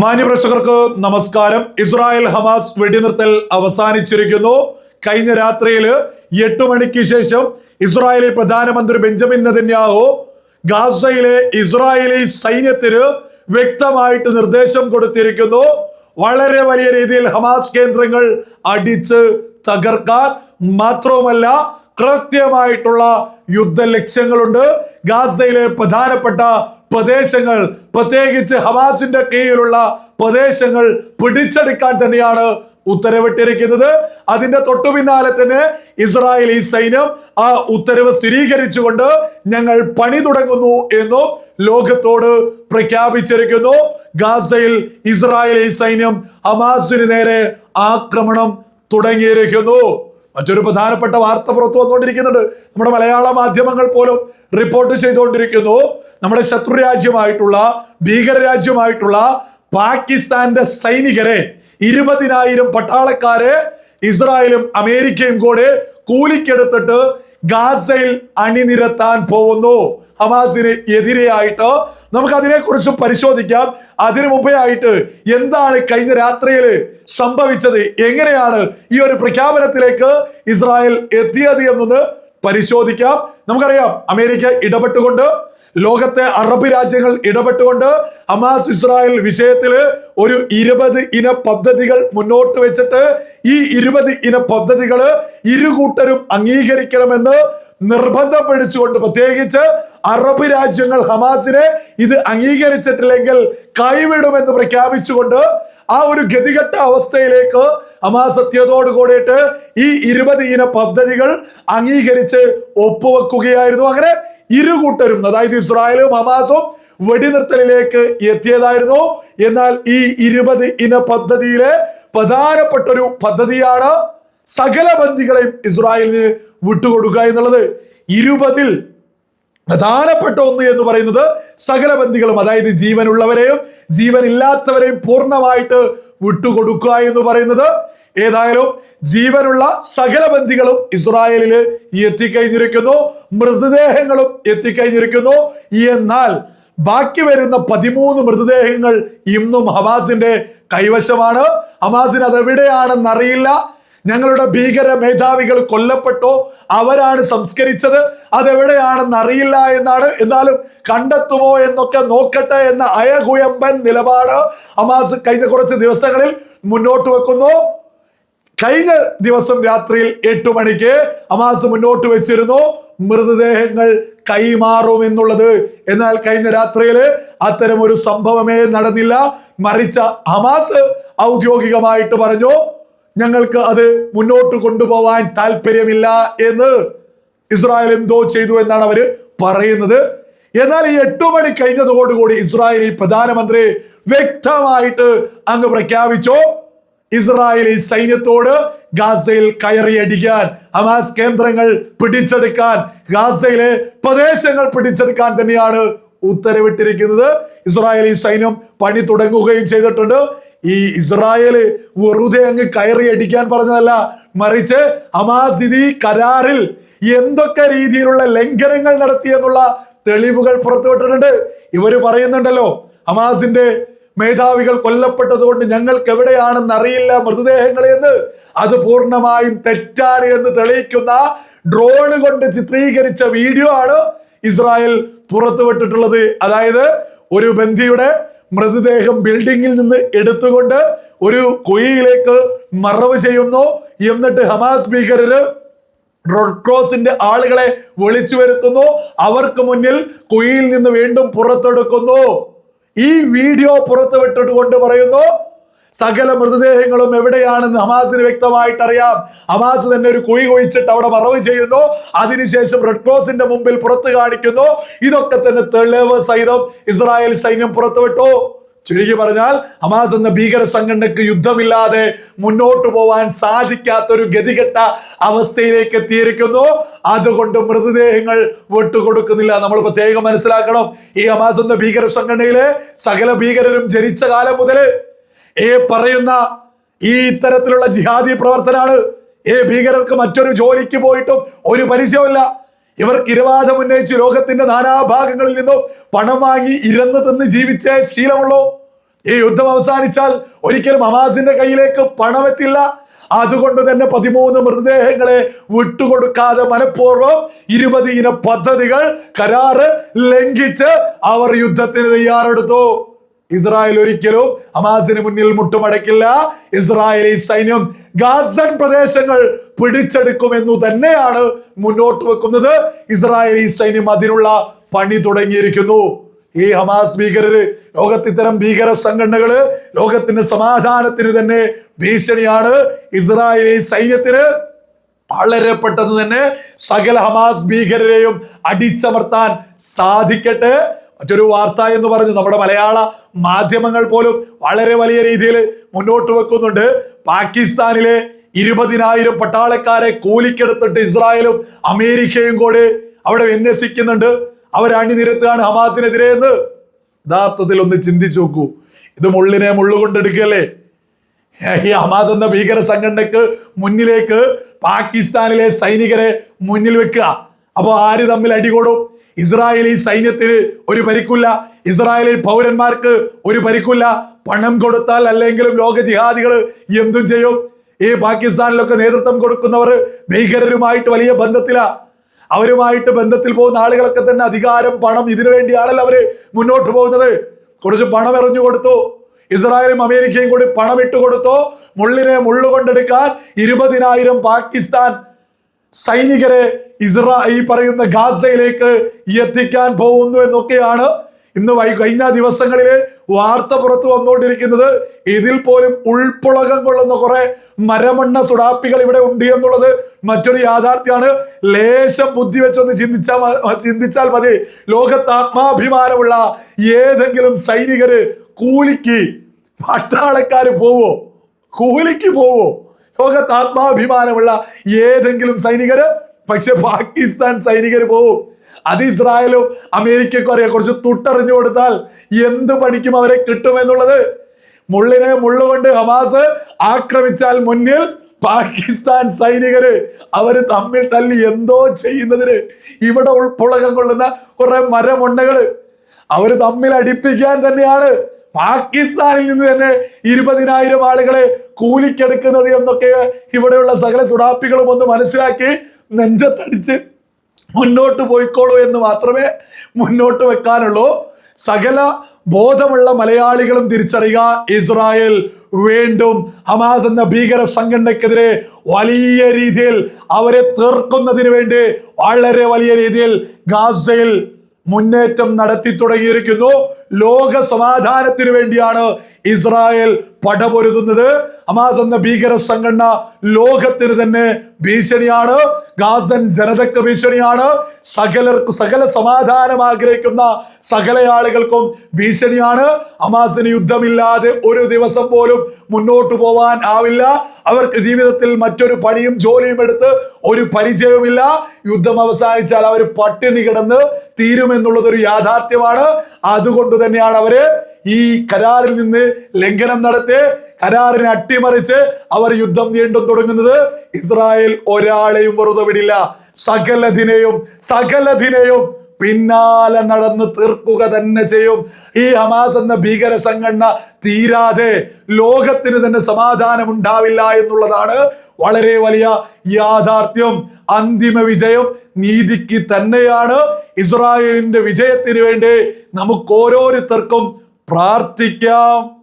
മാന്യപ്രേക്ഷകർക്ക് നമസ്കാരം. Israel Hamas വെടിനിർത്തൽ അവസാനിച്ചിരിക്കുന്നു. കഴിഞ്ഞ രാത്രിയിൽ എട്ട് മണിക്ക് ശേഷം ഇസ്രായേലി പ്രധാനമന്ത്രി ബെഞ്ചമിൻ നെതന്യാഹു ഗാസയിലെ ഇസ്രായേലി സൈന്യത്തിന് വ്യക്തമായിട്ട് നിർദ്ദേശം കൊടുത്തിരിക്കുന്നു. വളരെ വലിയ രീതിയിൽ ഹമാസ് കേന്ദ്രങ്ങൾ അടിച്ച് തകർക്കാൻ മാത്രവുമല്ല കൃത്യമായിട്ടുള്ള യുദ്ധ ലക്ഷ്യങ്ങളുണ്ട്. ഗാസയിലെ പ്രധാനപ്പെട്ട പ്രദേശങ്ങൾ പ്രത്യേകിച്ച് ഹമാസിന്റെ കീഴിലുള്ള പ്രദേശങ്ങൾ പിടിച്ചെടുക്കാൻ തന്നെയാണ് ഉത്തരവിട്ടിരിക്കുന്നത്. അതിന്റെ തൊട്ടു പിന്നാലെ തന്നെ ഇസ്രായേലി സൈന്യം ആ ഉത്തരവ് സ്ഥിരീകരിച്ചുകൊണ്ട് ഞങ്ങൾ പണി തുടങ്ങുന്നു എന്നും ലോകത്തോട് പ്രഖ്യാപിച്ചിരിക്കുന്നു. ഗാസയിൽ ഇസ്രായേലി സൈന്യം ഹമാസിന് നേരെ ആക്രമണം തുടങ്ങിയിരിക്കുന്നു. മറ്റൊരു പ്രധാനപ്പെട്ട വാർത്ത പുറത്തു വന്നുകൊണ്ടിരിക്കുന്നുണ്ട്. നമ്മുടെ മലയാള മാധ്യമങ്ങൾ പോലും റിപ്പോർട്ട് ചെയ്തുകൊണ്ടിരിക്കുന്നു. നമ്മുടെ ശത്രു രാജ്യമായിട്ടുള്ള ഭീകര രാജ്യമായിട്ടുള്ള പാകിസ്ഥാന്റെ സൈനികരെ ഇരുപതിനായിരം പട്ടാളക്കാരെ ഇസ്രായേലും അമേരിക്കയും കൂടെ കൂലിക്കെടുത്തിട്ട് ഗാസയിൽ അണിനിരത്താൻ പോകുന്നു. ഹമാസിന് എതിരെയായിട്ട് നമുക്ക് അതിനെക്കുറിച്ച് പരിശോധിക്കാം. അതിനു മുമ്പേ എന്താണ് കഴിഞ്ഞ രാത്രിയിൽ സംഭവിച്ചത്? എങ്ങനെയാണ് ഈ ഒരു പ്രഖ്യാപനത്തിലേക്ക് ഇസ്രായേൽ എത്തിയത് എന്നൊന്ന് പരിശോധിക്കാം. നമുക്കറിയാം അമേരിക്ക ഇടപെട്ടുകൊണ്ട് ലോകത്തെ അറബ് രാജ്യങ്ങൾ ഇടപെട്ടുകൊണ്ട് ഹമാസ് ഇസ്രായേൽ വിഷയത്തിൽ ഒരു ഇരുപത് ഇന പദ്ധതികൾ മുന്നോട്ട് വെച്ചിട്ട് ഈ ഇരുപത് ഇന പദ്ധതികൾ ഇരുകൂട്ടരും അംഗീകരിക്കണമെന്ന് നിർബന്ധം പിടിച്ചുകൊണ്ട് പ്രത്യേകിച്ച് അറബ് രാജ്യങ്ങൾ ഹമാസിനെ ഇത് അംഗീകരിച്ചിട്ടില്ലെങ്കിൽ കൈവിടുമെന്ന് പ്രഖ്യാപിച്ചുകൊണ്ട് ആ ഒരു ഗതികെട്ട അവസ്ഥയിലേക്ക് ഹമാസ് എത്തിയതോട് കൂടിയിട്ട് ഈ ഇരുപത് ഇന പദ്ധതികൾ അംഗീകരിച്ച് ഒപ്പുവെക്കുകയായിരുന്നു. അങ്ങനെ ഇരു കൂട്ടരും അതായത് ഇസ്രായേലും ഹമാസും വെടിനിർത്തലിലേക്ക് എത്തിയതായിരുന്നു. എന്നാൽ ഈ ഇരുപത് ഇന പദ്ധതിയിലെ പ്രധാനപ്പെട്ട ഒരു പദ്ധതിയാണ് സകല ബന്ദികളെയും ഇസ്രായേലിന് വിട്ടുകൊടുക്കുക എന്നുള്ളത്. ഇരുപതിൽ പ്രധാനപ്പെട്ട ഒന്ന് എന്ന് പറയുന്നത് സകല ബന്ദികളും അതായത് ജീവനുള്ളവരെയും ജീവനില്ലാത്തവരെയും പൂർണമായിട്ട് വിട്ടുകൊടുക്കുക എന്ന് പറയുന്നത് ഏതായാലും ജീവനുള്ള സകല ബന്ധികളും ഇസ്രായേലിൽ എത്തിക്കഴിഞ്ഞിരിക്കുന്നു. മൃതദേഹങ്ങളും എത്തിക്കഴിഞ്ഞിരിക്കുന്നു. എന്നാൽ ബാക്കി വരുന്ന പതിമൂന്ന് മൃതദേഹങ്ങൾ ഇന്നും ഹമാസിന്റെ കൈവശമാണ്. ഹമാസിന് അതെവിടെയാണെന്ന് അറിയില്ല ഞങ്ങളുടെ ഭീകര മേധാവികൾ കൊല്ലപ്പെട്ടു? അവരാണ് സംസ്കരിച്ചത്. അതെവിടെയാണെന്ന് അറിയില്ല എന്നാണ്. എന്നാലും കണ്ടെത്തുമോ എന്നൊക്കെ നോക്കട്ടെ എന്ന അയകുയമ്പൻ നിലപാട് അമാസ് കഴിഞ്ഞ കുറച്ച് ദിവസങ്ങളിൽ മുന്നോട്ട് വെക്കുന്നു. കഴിഞ്ഞ ദിവസം രാത്രിയിൽ എട്ട് മണിക്ക് അമാസ് മുന്നോട്ട് വെച്ചിരുന്നു. മൃതദേഹങ്ങൾ കൈമാറും എന്നുള്ളത്. എന്നാൽ കഴിഞ്ഞ രാത്രിയിൽ അത്തരം ഒരു സംഭവമേ നടന്നില്ല. മറിച്ച ഹമാസ് ഔദ്യോഗികമായിട്ട് പറഞ്ഞു ഞങ്ങൾക്ക് അത് മുന്നോട്ട് കൊണ്ടുപോവാൻ താല്പര്യമില്ല എന്ന് ഇസ്രായേൽ എന്തോ ചെയ്തു എന്നാണ് അവർ പറയുന്നത്. എന്നാൽ ഈ എട്ടു മണി കഴിഞ്ഞതോടുകൂടി ഇസ്രായേലി പ്രധാനമന്ത്രി വ്യക്തമായിട്ട് അങ്ങ് പ്രഖ്യാപിച്ചു. ഇസ്രായേലി സൈന്യത്തോട് ഗാസയിൽ കയറിയടിക്കാൻ ഹമാസ് കേന്ദ്രങ്ങൾ പിടിച്ചെടുക്കാൻ ഗാസയിലെ പ്രദേശങ്ങൾ പിടിച്ചെടുക്കാൻ തന്നെയാണ് ഉത്തരവിട്ടിരിക്കുന്നത്. ഇസ്രായേലി സൈന്യം പണി തുടങ്ങുകയും ചെയ്തിട്ടുണ്ട്. ഈ ഇസ്രായേൽ വെറുതെ അങ്ങ് കയറി അടിക്കാൻ പറഞ്ഞതല്ല മറിച്ച് ഹമാസിദി കരാറിൽ എന്തൊക്കെ രീതിയിലുള്ള ലംഘനങ്ങൾ നടത്തിയെന്നുള്ള തെളിവുകൾ പുറത്തുവിട്ടിട്ടുണ്ട്. ഇവർ പറയുന്നുണ്ടല്ലോ ഹമാസിന്റെ മേധാവികൾ കൊല്ലപ്പെട്ടതുകൊണ്ട് ഞങ്ങൾക്ക് എവിടെയാണെന്ന് അറിയില്ല മൃതദേഹങ്ങൾ എന്ന്. അത് പൂർണമായും തെറ്റാണ് എന്ന് തെളിയിക്കുന്ന ഡ്രോണ് കൊണ്ട് ചിത്രീകരിച്ച വീഡിയോ ആണ് ഇസ്രായേൽ പുറത്തുവിട്ടിട്ടുള്ളത്. അതായത് ഒരു ബന്ധിയുടെ മൃതദേഹം ബിൽഡിങ്ങിൽ നിന്ന് എടുത്തുകൊണ്ട് ഒരു കുഴിയിലേക്ക് മറവ് ചെയ്യുന്നു. എന്നിട്ട് ഹമാസ് ഭീകരര് റെഡ് ക്രോസിന്റെ ആളുകളെ വിളിച്ചു വരുത്തുന്നു അവർക്ക് മുന്നിൽ കുഴിയിൽ നിന്ന് വീണ്ടും പുറത്തെടുക്കുന്നു. ഈ വീഡിയോ പുറത്തുവിട്ടിട്ട് കൊണ്ട് പറയുന്നു സകല മൃതദേഹങ്ങളും എവിടെയാണെന്ന് ഹമാസിന് വ്യക്തമായിട്ട് അറിയാം ഹമാസ് തന്നെ ഒരു കുഴി കുഴിച്ചിട്ട് അവിടെ മറവ് ചെയ്യുന്നു. അതിനുശേഷം റെഡ് ക്രോസിന്റെ മുമ്പിൽ പുറത്തു കാണിക്കുന്നു. ഇതൊക്കെ തന്നെ തെളിവ് സഹിതം ഇസ്രായേൽ സൈന്യം പുറത്തുവിട്ടു ചുരുക്കി പറഞ്ഞാൽ ഹമാസ് എന്ന ഭീകര സംഘടനക്ക് യുദ്ധമില്ലാതെ മുന്നോട്ട് പോവാൻ സാധിക്കാത്ത ഒരു ഗതികെട്ട അവസ്ഥയിലേക്ക് എത്തിയിരിക്കുന്നു. അതുകൊണ്ട് മൃതദേഹങ്ങൾ വിട്ടുകൊടുക്കുന്നില്ല. നമ്മൾ പ്രത്യേകം മനസ്സിലാക്കണം ഈ ഹമാസ് എന്ന ഭീകര സംഘടനയിലെ സകല ഭീകരരും ജനിച്ച കാലം മുതൽ ഏ പറയുന്ന ഈ ഇത്തരത്തിലുള്ള ജിഹാദി പ്രവർത്തനാണ്. ഏ ഭീകരർക്ക് മറ്റൊരു ജോലിക്ക് പോയിട്ടും ഒരു പരിചയമില്ല ഇവർക്ക് കിരവാദം ഉന്നയിച്ച് ലോകത്തിന്റെ നാനാഭാഗങ്ങളിൽ നിന്നും പണം വാങ്ങി ഇരന്ന് തിന്ന് ജീവിച്ച ശീലമുള്ളൂ. ഈ യുദ്ധം അവസാനിച്ചാൽ ഒരിക്കലും ഹമാസിന്റെ കയ്യിലേക്ക് പണമെത്തില്ല. അതുകൊണ്ട് തന്നെ പതിമൂന്ന് മൃതദേഹങ്ങളെ വിട്ടുകൊടുക്കാതെ മനഃപൂർവം ഇരുപതിന പദ്ധതികൾ കരാറ് ലംഘിച്ച് അവർ യുദ്ധത്തിന് തയ്യാറെടുത്തു. ഇസ്രായേൽ ഒരിക്കലും ഹമാസിന് മുന്നിൽ മുട്ടുമടക്കില്ല. ഇസ്രായേലി സൈന്യം ഗാസൻ പ്രദേശങ്ങൾ പിടിച്ചെടുക്കുമെന്നു തന്നെയാണ് മുന്നോട്ട് വെക്കുന്നത്. ഇസ്രായേലി സൈന്യം അതിനുള്ള പണി തുടങ്ങിയിരിക്കുന്നു. ഈ ഹമാസ് ഭീകരര് ലോകത്ത് ഇത്തരം ഭീകര സംഘടനകൾ ലോകത്തിന്റെ സമാധാനത്തിന് തന്നെ ഭീഷണിയാണ്. ഇസ്രായേലി സൈന്യത്തിന് വളരെ പെട്ടെന്ന് തന്നെ സകല ഹമാസ് ഭീകരരെയും അടിച്ചമർത്താൻ സാധിക്കട്ടെ. മറ്റൊരു വാർത്ത എന്ന് പറഞ്ഞു നമ്മുടെ മലയാള മാധ്യമങ്ങൾ പോലും വളരെ വലിയ രീതിയിൽ മുന്നോട്ട് വെക്കുന്നുണ്ട്. പാകിസ്ഥാനിലെ ഇരുപതിനായിരം പട്ടാളക്കാരെ കൂലിക്കെടുത്തിട്ട് ഇസ്രായേലും അമേരിക്കയും കൂടെ അവിടെ വിന്യസിക്കുന്നുണ്ട്. അവർ അണിനിരത്തുകയാണ് ഹമാസിനെതിരെ എന്ന്. യഥാർത്ഥത്തിൽ ഒന്ന് ചിന്തിച്ചു നോക്കൂ. ഇത് മുള്ളിനെ മുള്ളുകൊണ്ടെടുക്കല്ലേ ഈ ഹമാസ് എന്ന ഭീകര സംഘടനക്ക് മുന്നിലേക്ക് പാകിസ്ഥാനിലെ സൈനികരെ മുന്നിൽ വെക്കുക. അപ്പോൾ ആര് തമ്മിൽ അടികൂടും? ഇസ്രായേലി സൈന്യത്തിന് ഒരു പരിക്കില്ല ഇസ്രായേലി പൗരന്മാർക്ക് ഒരു പരിക്കില്ല പണം കൊടുത്താൽ അല്ലെങ്കിലും ലോക ജിഹാദികൾ എന്തും ചെയ്യും. ഈ പാകിസ്ഥാനിലൊക്കെ നേതൃത്വം കൊടുക്കുന്നവർ ഭീകരരുമായിട്ട് വലിയ ബന്ധത്തിലാ. അവരുമായിട്ട് ബന്ധത്തിൽ പോകുന്ന ആളുകളൊക്കെ തന്നെ അധികാരം പണം ഇതിനു വേണ്ടിയാണല്ലോ അവർ മുന്നോട്ട് പോകുന്നത്. കുറച്ച് പണം എറിഞ്ഞു കൊടുത്തു. ഇസ്രായേലും അമേരിക്കയും കൂടി പണം ഇട്ട് കൊടുത്തു. മുള്ളിനെ മുള്ളു കൊണ്ടെടുക്കാൻ ഇരുപതിനായിരം പാകിസ്ഥാൻ സൈനികരെ ഇസ്രാ ഈ പറയുന്ന ഗാസയിലേക്ക് എത്തിക്കാൻ പോകുന്നു എന്നൊക്കെയാണ് ഇന്ന് വൈ കഴിഞ്ഞ ദിവസങ്ങളിൽ വാർത്ത പുറത്തു വന്നുകൊണ്ടിരിക്കുന്നത് ഇതിൽ പോലും ഉൾപ്പുളകം കൊള്ളുന്ന കുറെ മരമണ്ണ സുടാപ്പികൾ ഇവിടെ ഉണ്ട് എന്നുള്ളത് മറ്റൊരു യാഥാർത്ഥ്യമാണ് ലേശം ബുദ്ധി വെച്ചൊന്ന് ചിന്തിച്ചാൽ ചിന്തിച്ചാൽ മതി. ലോകത്ത് ആത്മാഭിമാനമുള്ള ഏതെങ്കിലും സൈനികര് കൂലിക്ക് പട്ടാളക്കാര് പോവോ? കൂലിക്ക് പോവോ? ലോകത്ത് ആത്മാഭിമാനമുള്ള ഏതെങ്കിലും സൈനികര്? പക്ഷെ പാകിസ്ഥാൻ സൈനികര് പോവും. അത് ഇസ്രായേലും അമേരിക്കയ്ക്കും അറിയാം. കുറച്ച് തുട്ടറിഞ്ഞു കൊടുത്താൽ എന്ത് പണിക്കും അവരെ കിട്ടുമെന്നുള്ളത്. മുള്ളിനെ മുള്ളുകൊണ്ട് ഹമാസ് ആക്രമിച്ചാൽ മുന്നിൽ പാകിസ്ഥാൻ സൈനികര് അവർ തമ്മിൽ തല്ലി എന്തോ ചെയ്യുന്നതിന് ഇവിടെ ഉൾപ്പുളകം കൊള്ളുന്ന കുറെ മരമുണ്ടകൾ. അവർ തമ്മിൽ അടിപ്പിക്കാൻ തന്നെയാണ്. പാകിസ്ഥാനിൽ നിന്ന് തന്നെ ഇരുപതിനായിരം ആളുകളെ കൂലിക്കെടുക്കുന്നത് എന്നൊക്കെ ഇവിടെയുള്ള സകല സുഡാപ്പികളും ഒന്ന് മനസ്സിലാക്കി നെഞ്ചത്തടിച്ച് മുന്നോട്ട് പോയിക്കോളൂ എന്ന് മാത്രമേ മുന്നോട്ട് വെക്കാനുള്ളൂ. സകല ബോധമുള്ള മലയാളികളും തിരിച്ചറിയുക ഇസ്രായേൽ വീണ്ടും ഹമാസ് എന്ന ഭീകര സംഘടനക്കെതിരെ വലിയ രീതിയിൽ അവരെ തീർക്കുന്നതിന് വേണ്ടി വളരെ വലിയ രീതിയിൽ ഗാസയിൽ മുന്നേറ്റം നടത്തി തുടങ്ങിയിരിക്കുന്നു. ലോക സമാധാനത്തിന് വേണ്ടിയാണ് ഇസ്രായേൽ പടപൊരുതുന്നത്. ഹമാസ് എന്ന ഭീകര സംഘടന ലോകത്തിന് തന്നെ ഭീഷണിയാണ്. ഗാസൻ ജനതക്ക് ഭീഷണിയാണ്. സകലർക്ക് സകല സമാധാനം ആഗ്രഹിക്കുന്ന സകല ആളുകൾക്കും ഭീഷണിയാണ്. ഹമാസിന് യുദ്ധമില്ലാതെ ഒരു ദിവസം പോലും മുന്നോട്ട് പോവാൻ ആവില്ല. അവർക്ക് ജീവിതത്തിൽ മറ്റൊരു പണിയും ജോലിയും എടുത്ത് ഒരു പരിചയവുമില്ല. യുദ്ധം അവസാനിച്ചാൽ അവർ പട്ടിണി കിടന്ന് തീരുമെന്നുള്ളത് ഒരു യാഥാർത്ഥ്യമാണ്. അതുകൊണ്ട് തന്നെയാണ് അവർ ഈ കരാറിൽ നിന്ന് ലംഘനം നടത്തി കരാറിനെ അട്ടിമറിച്ച് അവർ യുദ്ധം വീണ്ടും തുടങ്ങുന്നത്. ഇസ്രായേൽ ഒരാളെയും വെറുതെ വിടില്ല. സകലതിനെയും സകലതിനെയും പിന്നാലെ നടന്ന് തീർക്കുക തന്നെ ചെയ്യും. ഈ ഹമാസ് എന്ന ഭീകര സംഘടന തീരാതെ ലോകത്തിന് തന്നെ സമാധാനം ഉണ്ടാവില്ല എന്നുള്ളതാണ് വളരെ വലിയ യാഥാർത്ഥ്യം. അന്തിമ വിജയം നീതിക്ക് തന്നെയാണ്. ഇസ്രായേലിന്റെ വിജയത്തിന് വേണ്ടി നമുക്ക് ഓരോരുത്തർക്കും പ്രാർത്ഥിക്കാം.